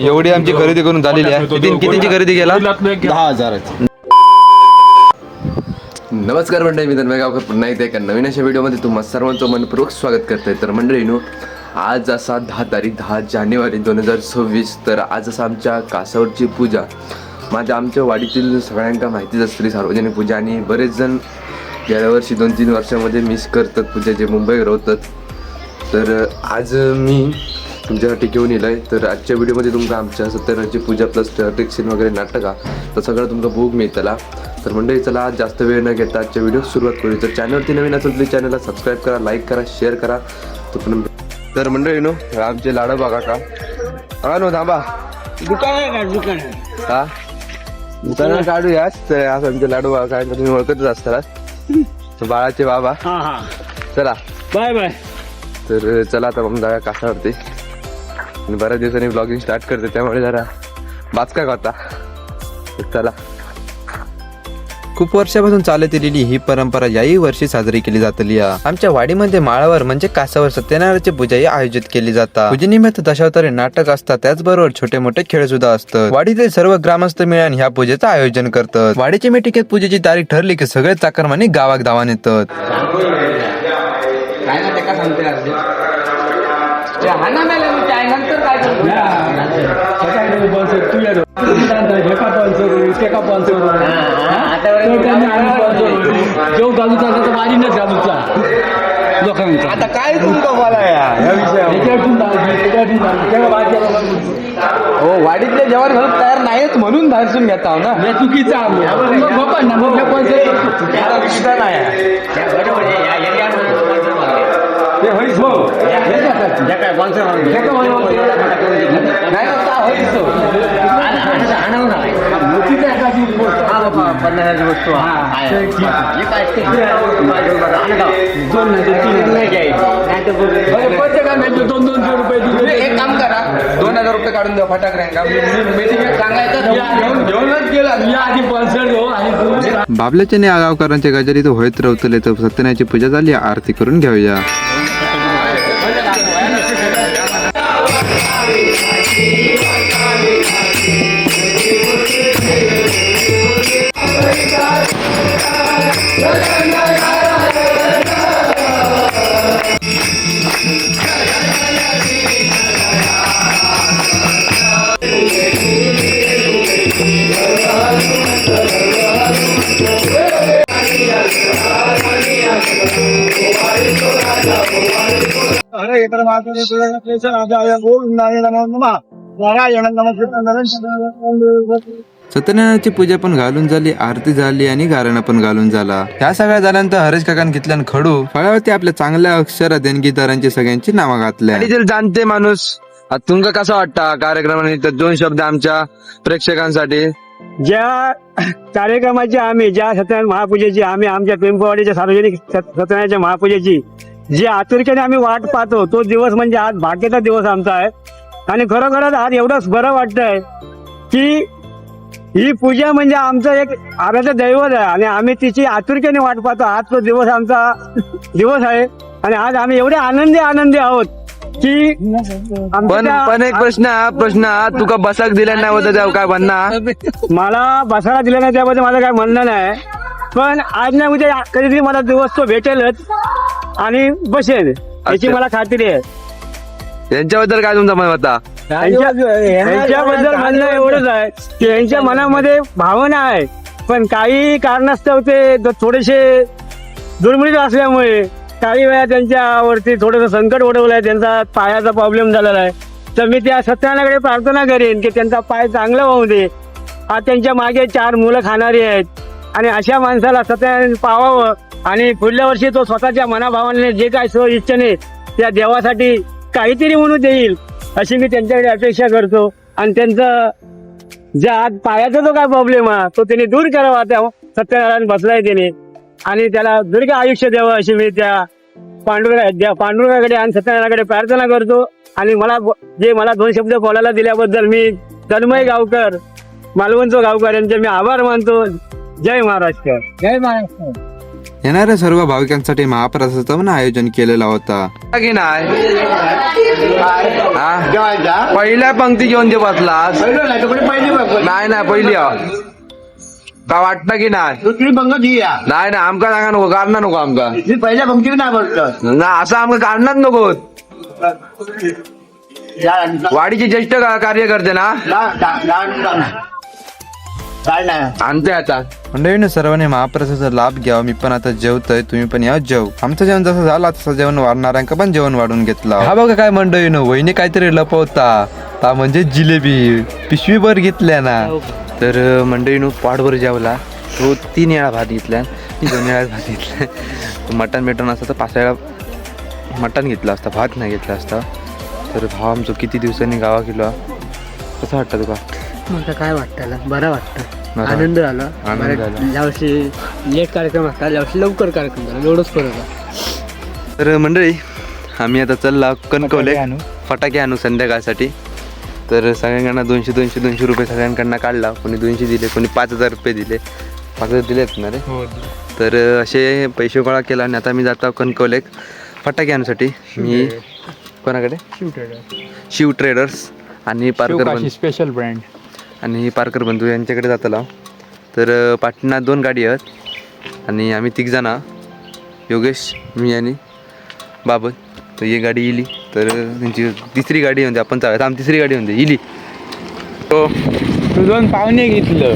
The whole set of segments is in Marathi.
एवढी आमची खरेदी करून झालेली आहे. किती कितीची खरेदी केला? दहा हजाराची नमस्कार मंडळी मी धन्वय गावकर. पुन्हा एकदा एका नवीन अशा व्हिडिओमध्ये तुम्हा सर्वांचं मनपूर्वक स्वागत करतोय. तर मंडळीनो आज असा दहा तारीख दहा जानेवारी दोन हजार सव्वीस तर आज असा आमच्या कासावरची पूजा माझ्या आमच्या वाडीतील सगळ्यांका माहितीच असते सार्वजनिक पूजा. आणि बरेच जण गेल्या वर्षी दोन तीन वर्षामध्ये मिस करतात पूजा जे मुंबईवर होतात तर आज मी तुमच्यासाठी घेऊन येलो आहे तर आजच्या व्हिडिओमध्ये तुमका आमच्या सत्यनारायणची पूजा प्लस टेक्सिन वगैरे नाटक हा तर सगळं तुमका बुक मिळतला तर मंडळी चला आज जास्त वेळ न घेता आजच्या व्हिडिओ सुरुवात करू तर चॅनलवरती नवीन असेल तरी चॅनलला सबस्क्राईब करा लाईक करा शेअर करा. तर पण तर मंडळी नो आमचे लाडू बघा का? हा नो थांबा. दुकान आहे का? दुकान आहे. हा? दुकानात काढूयाच तर आज आमचे लाडू बघा काय तुम्ही ओळखतच असतात तर बाळाचे बाबा. हा हा. चला. Bye bye. तर चला आता मग जाऊया कासावरती. आणि बऱ्याच दिवसांनी ब्लॉगिंग स्टार्ट करते त्यामुळे जरा बाचका होता तर चला. खूप वर्षापासून चालत आलेली ही परंपरा याही वर्षी साजरी केली जातली. आहे. आमच्या वाडीमध्ये माळावर म्हणजे कासावर सत्यनारायणाची पूजा ही आयोजित केली जातात पूजेनिमित्त दशावतारी नाटक असतात त्याचबरोबर छोटे मोठे खेळ सुद्धा असतात. वाडीतील सर्व ग्रामस्थ मिळून ह्या पूजेचं आयोजन करतात. वाडीच्या मिटिकेत पूजेची तारीख ठरली की सगळे चाकरमानी गावात धावान येतात. काय ना ते का सांगते आज ते हा ना मेले मी काय नंतर काय करतो जो गालूचा आता वारीनच लोकांचा आता काय तुमचं मला या वाद्याला हो वाडीतले जेवण घालून तयार नाहीच म्हणून धारसून घेता हो ना हे चुकीचं आहे मग बाबा ना मग हे पैसे विषय नाही ते होईच हो हे नाही तर तीन. अरे दोन दोनशे रुपये तुम्ही दिले एक काम करा दोन हजार रुपये काढून द्या फटाकड्यांका मीटिंग सांगायचं घेऊन घेऊनच गेला या आधी आणि तू बाबल्याच्या आणि आगावकरांच्या गजरीत होत रवतले तर सत्यनाची पूजा झाली आरती करून घेऊया सत्यनारायणाची पूजा पण घालून झाली आरती झाली आणि गारणं पण घालून झाला. ह्या सगळ्या झाल्यानंतर हरेश काकान घेतल्यान खडू फळावरती आपल्या चांगल्या अक्षर देणगीदारांची सगळ्यांची नावं घातल्या. आणि जाणते माणूस. तुमका कसा वाटता कार्यक्रमानिमित्त दोन शब्द आमच्या प्रेक्षकांसाठी. ज्या कार्यक्रमाची आम्ही ज्या सत्यनारायण महापूजेची आम्ही आमच्या पिंपवाडीच्या सार्वजनिक सत- सत्यनारायणच्या महापूजेची जी आतुरतेने आम्ही वाट पाहतो तो दिवस म्हणजे आज भाग्याचा दिवस आमचा आहे. आणि खरोखरच आज एवढंच बरं वाटतंय की ही पूजा म्हणजे आमचं एक आराध्य दैवत आहे. आणि आम्ही तिची आतुरतेने वाट पाहतो. आज तो दिवस आमचा दिवस आहे. आणि आज आम्ही एवढे आनंदी आनंदी आहोत की पण पण एक प्रश्न हा प्रश्न हा तुका बसाक दिला नाही होता त्या काय म्हणणार मला बसायला दिलं नाही त्याबद्दल माझं काय म्हणणं नाही. पण आज नाही उद्या कधीतरी मला दिवस तो भेटेलच. आणि बसेल याची. मला खात्री आहे. यांच्याबद्दल काय तुमचा मत होता? यांच्या- यांच्याबद्दल म्हणणं एवढंच आहे की यांच्या मनामध्ये भावना आहे. पण काही कारणास्तव ते द- थोडेसे दुर्मिळीत असल्यामुळे काही वेळा त्यांच्यावरती थोडंसं संकट ओढवलं आहे त्यांचा पायाचा प्रॉब्लेम झालेला आहे. तर मी त्या सत्यानाकडे प्रार्थना करेन की त्यांचा पाय चांगला होऊ दे. आज त्यांच्या मागे चार मुलं खाणारी आहेत. आणि अशा माणसाला सत्याने पावावं आणि पुढल्या वर्षी तो स्वतःच्या मनाभावाने जे काय सो इच्छेने त्या देवासाठी काहीतरी म्हणून देईल अशी मी त्यांच्याकडे अपेक्षा करतो. आणि त्यांचं जे आज पायाचा जो काय प्रॉब्लेम आहे तो त्यांनी दूर करावा. त्या सत्यनारायण बसलाय त्याने. आणि त्याला दीर्घ आयुष्य द्यावं अशी मी त्या पांडुरंगा त्या पांडुरंगाकडे आणि सत्यनारायणाकडे प्रार्थना करतो. आणि मला जे मला दोन शब्द बोलायला दिल्याबद्दल मी तन्मय गावकर मालवणचो गावकऱ्यांचे मी आभार मानतो. जय महाराष्ट्र. जय महाराष्ट्र. येणाऱ्या सर्व भाविकांसाठी महाप्रसादाचं आयोजन केलेला होता. की नाही हा? पहिल्या पंक्ती घेऊन जे बसलास नाही नाही पहिली हा. का वाटतं की नाही? दुसरी पंगत ही या. नाही ना आमका सांगा नको काढणार नको आमका. मी पहिल्या पंक्तीत नाही बसलो. ना असं आमका काढणार नको. वाडीचे ज्येष्ठ का- कार्यकर्ते ना? काय नाही आणते आता. मंडळीनं सर्वांनी महाप्रसादाचा लाभ घ्यावा. मी पण आता जेवतोय. तुम्ही पण या जेव. आमचं जेवण जसं झालं तसं जेवण वाढणाऱ्यांका पण जेवण वाढून घेतलं. हा बघा काय मंडळीनं वहिनी काहीतरी लपवता. ता म्हणजे जिलेबी. पिशवीभर घेतल्या ना. तर अं, मंडळीनं पाठभर जेवला. तो तीन वेळा भात घेतल्या. मी दोन वेळा भात घेतला मटण बिटन असतं तर पाच वेळा मटण घेतलं असतं. भात नाही घेतला असता. तर भाव आमचं किती दिवसांनी गावा गेलो. कसं वाटतं तुका मला काय वाटतं बरं वाटतं. बरं. आनंद झाला. आनंद बरं, झाला. यावर्षी लेट कार्यक्रम असता यावर्षी लवकर कार्यक्रम झाला एवढंच फरक आहे तर मंडळी आम्ही आता चालला कणकवले. फटाके आणू. संध्याकाळसाठी. तर सगळ्यांकडनं दोनशे दोनशे दोनशे रुपये सगळ्यांकडनं काढला. कोणी दोनशे दिले कोणी पाच हजार रुपये दिले. पाच हजार दिलेत ना रे? तर असे पैसे गोळा केला आणि आता मी जातो कणकवले. फटाके आणण्यासाठी. मी कोणाकडे? शिव ट्रेडर्स आणि पारकर स्पेशल ब्रँड आणि पारकर बंधू यांच्याकडे जाताला. तर पाटणा दोन गाडी आहेत आणि आम्ही तिघजण योगेश मी आणि बाबत तर ही गाडी इली. तर त्यांची तिसरी गाडी म्हणजे आपण चालत आम तिसरी गाडी म्हणजे इली. हो तू दोन पाहुणे घेतलं.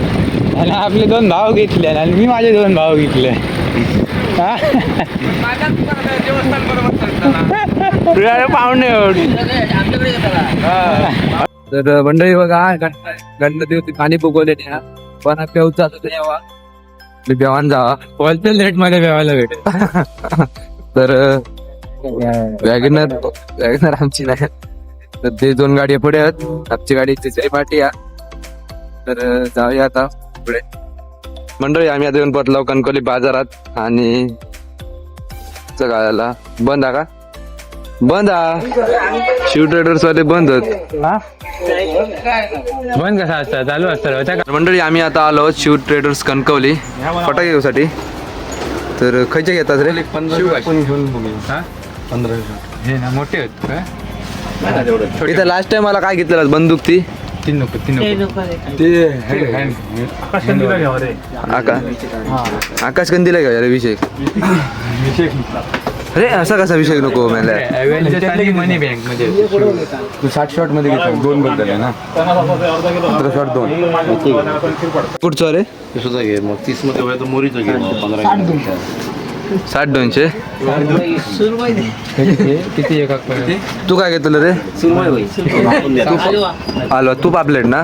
आणि आपले दोन भाव घेतले. आणि मी माझे दोन भाव घेतले. पाहुणे तर मंडळी बघा गणपती पाणी फुगवले पण पेवचा तेव्हा बेवान जावा कॉलच्या रेटमध्ये बेवायला भेट तर वॅगनर वॅगनर आमची नाही. तर ते दोन गाडी पुढे आहेत. आमची गाडी तिसरी पाठी या तर जाऊया आता पुढे. मंडळी आम्ही आता येऊन पोहोचलो कणकोली बाजारात. आणि गाळाला बंद आहे का? बंद हा. शिव ट्रेडर्स वाले बंद बंद कसा असतं? चालू असतं मंडळी आम्ही आता आलो शिव ट्रेडर्स कणकवली. फटाके घेऊसाठी तर खयचे घेतात रे? हे? ना मोठे आहेत काय इथं लास्ट टाइम मला काय घेतलेलं बंदूक ती? तीन नको तीन नको. आकाश आकाश कंदीला घ्या रे. विषय अरे असा कसा विषय नको मला. मनी बँकमध्ये तू साठ शॉटमध्ये घेतो दोन बद्दल आहे ना. सतरा शॉट दोन. कुठचं रे? सुद्धा घे मग तीसमध्ये तर मोरीचं घे मग पंधरा साठ दोनशे. किती? एका तू काय घेतलं रे? आलो तू पापलेट ना?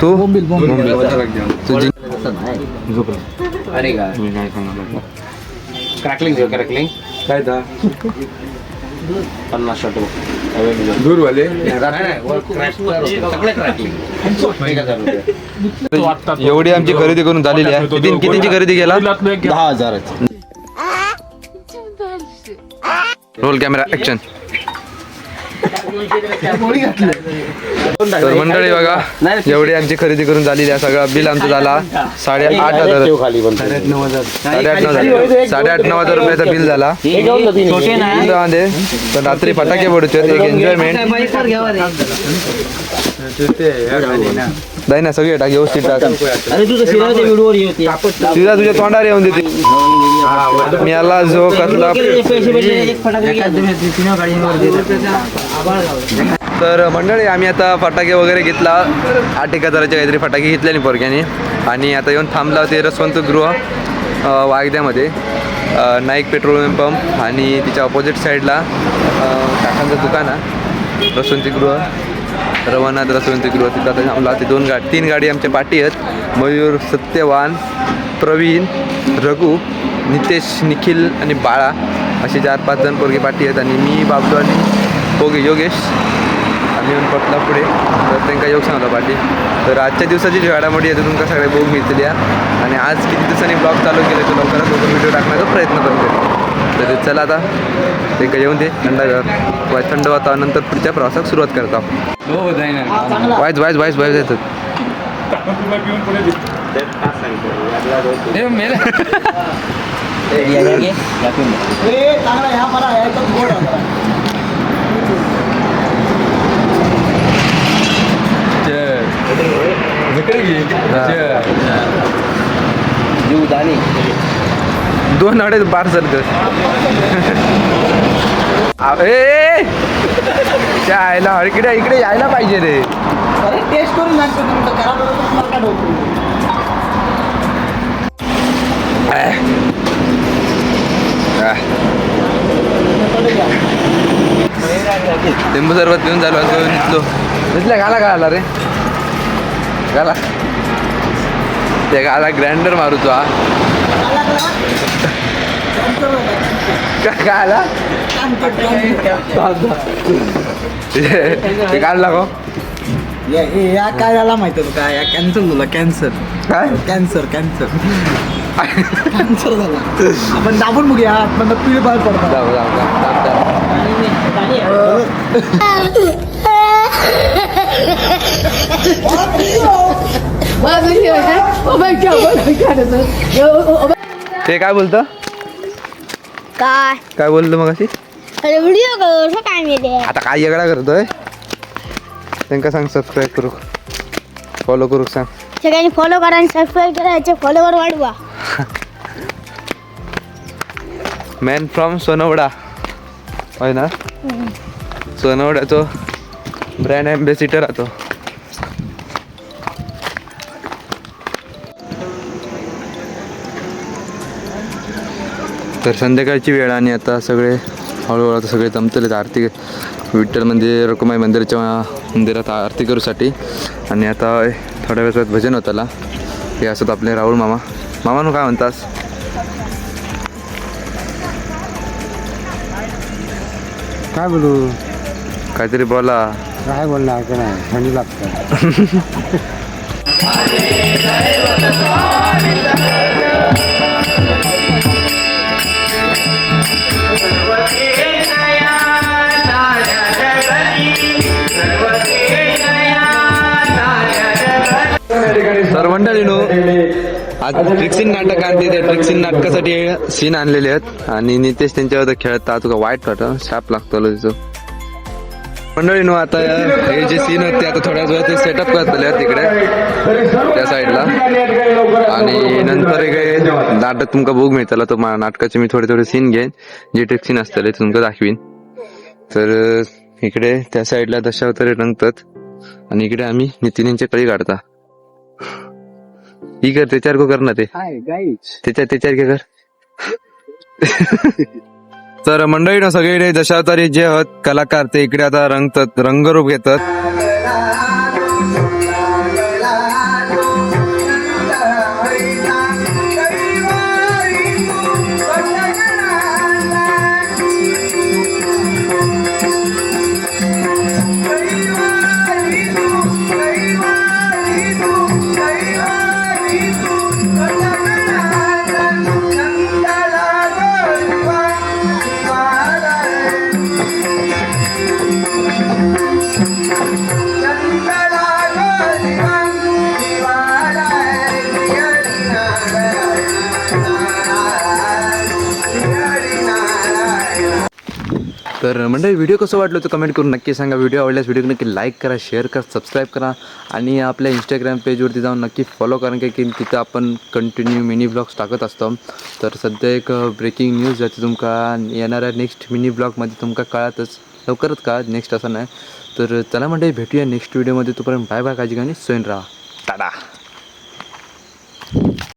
तू? तू जिं- अरे का? क्रॅकलिंग क्रॅकलिंग काय था पन्नास शॉट दूर वाले एवढी आमची खरेदी करून झालेली आहे किती कितीची खरेदी केला दहा हजाराची रोल कॅमेरा ऍक्शन तर मंडळी बघा एवढी आमची खरेदी करून झालेली आहे सगळा बिल आमचं झाला. साडे आठ हजार साडेआठ नऊ हजार. साडेआठ नऊ हजार. रुपयाचा बिल झाला. मध्ये पण रात्री फटाके पडतो एक एन्जॉयमेंट नाही ना सगळे टाक व्यवस्थित टाक. अरे तुझं शिराच्या व्हिडिओवर येते तिला तुझ्या तोंडावर येऊन देते. मी याला जो कसला तर मंडळी आम्ही आता फटाके वगैरे घेतला. आठ एक हजाराचे काहीतरी फटाके घेतले नाही पोरग्याने. आणि आता येऊन थांबला ते रसवंत गृह वागद्यामध्ये. नाईक पेट्रोलियम पंप आणि तिच्या ऑपोजिट साईडला अ, काकांचं दुकान आहे. रसवंतीगृह रवनाथ तिथं आता थांबला ते दोन गाडी तीन गाडी आमच्या पाठी आहेत. मयूर सत्यवान प्रवीण रघु नितेश निखिल आणि बाळा असे चार पाच जण पोरगे पाठी आहेत. आणि मी बाबतो आणि ओगे योगेश. आम्ही येऊन पटला पुढे. तर त्यांना योग सांगला पाठी. तर आजच्या दिवसाची जी घडामोडी आहे ते तुमका सगळे बघून मिळतील या. आणि आज किती दिवसांनी ब्लॉग चालू केले तर लवकरात लवकर व्हिडिओ टाकण्याचा प्रयत्न पण करेल तर चला आता. ते काही येऊन दे. थंड थंड वातावरणानंतर पुढच्या प्रवासात सुरुवात करता हो जाईना वायच वायच वायच वायच येतात. दोन. अडेच पार्सल कर ए त्या आयला इकडे इकडे यायला पाहिजे रे. टेस्ट करून लिंबू सरबत घेऊन झालो घेऊन इथलो. इथल्या काय आला रे. गाला ते गाला ग्रँडर मारू तो हा काय काय आला ते काढला को या काय झाला माहिती तुका या कॅन्सर झाला कॅन्सर काय कॅन्सर कॅन्सर कॅन्सर झाला आपण दाबून बघूया आपण पिळ बाहेर पडतात जाऊ जाऊ जाऊ, जाऊ जाऊ. ते काय बोलतं? काय? काय बोलतो मग अशी अरे व्हिडिओ काय मिळते आता काय वेगळा करतोय? त्यांना सांग सबस्क्राईब करू. फॉलो करू सांग. सगळ्यांनी फॉलो करा आणि सबस्क्राईब करायचे फॉलोवर वाढवा. Man from Sonwada. होय ना? सोनवड्याचो ब्रँड ॲम्बेसिडर राहतो तर संध्याकाळची वेळ आणि आता सगळे हळूहळू आता सगळे जमतले आरती विठ्ठल मंदिर रकुमाई मंदिराच्या मंदिरात आरती करूसाठी. आणि आता थोड्या वेळात भजन होताला. हे असत आपले राहुल मामा. मामानू काय म्हणतास? काय बोलू? काहीतरी बोला. काय बोलणार का नाही? थंडी लागतं. तर मंडळीनो आज ट्रिक्सिन नाटक आणते ते ट्रिक्सिन नाटकासाठी सीन आणलेले आहेत. आणि नितेश त्यांच्यावर खेळत तुका वाईट वाटत शाप लागतो तिचं मंडळीनो आता हे जे सीन होते आता थोड्याच वेळ ते सेटअप करतले तिकडे त्या साईडला आणि नंतर एक नाटक तुमका बघ मिळतला तर नाटकाचे मी थोडे थोडे सीन घेईन जे ट्रिक सीन असतले तुमका दाखवीन. तर इकडे त्या साईडला दशावतारे रंगतात. आणि इकडे आम्ही नितीनींचे कळी काढता. ही कर त्याच्यावर को कर ना ते. त्याच्या त्याच्यावर काय कर तर मंडळीनं सगळीकडे दशावतारी जे आहेत कलाकार ते इकडे आता रंगतात रंगरूप घेतात. तर म्हणजे व्हिडिओ कसं वाटलं तर कमेंट करून नक्की सांगा. व्हिडिओ आवडल्यास व्हिडिओ नक्की लाईक करा शेअर करा सबस्क्राईब करा आणि आपल्या इंस्टाग्राम पेजवरती जाऊन नक्की फॉलो करा. कारण की तिथं आपण कंटिन्यू मिनी ब्लॉग्स टाकत असतो. तर सध्या एक ब्रेकिंग न्यूज जाते तुमका. येणाऱ्या नेक्स्ट मिनी ब्लॉगमध्ये तुमका कळतच लवकरच कळत नेक्स्ट असं नाही. तर चला म्हणजे भेटूया नेक्स्ट व्हिडिओमध्ये तोपर्यंत बाय बाय काळजी गाणी आणि सोयन राहा. टाटा!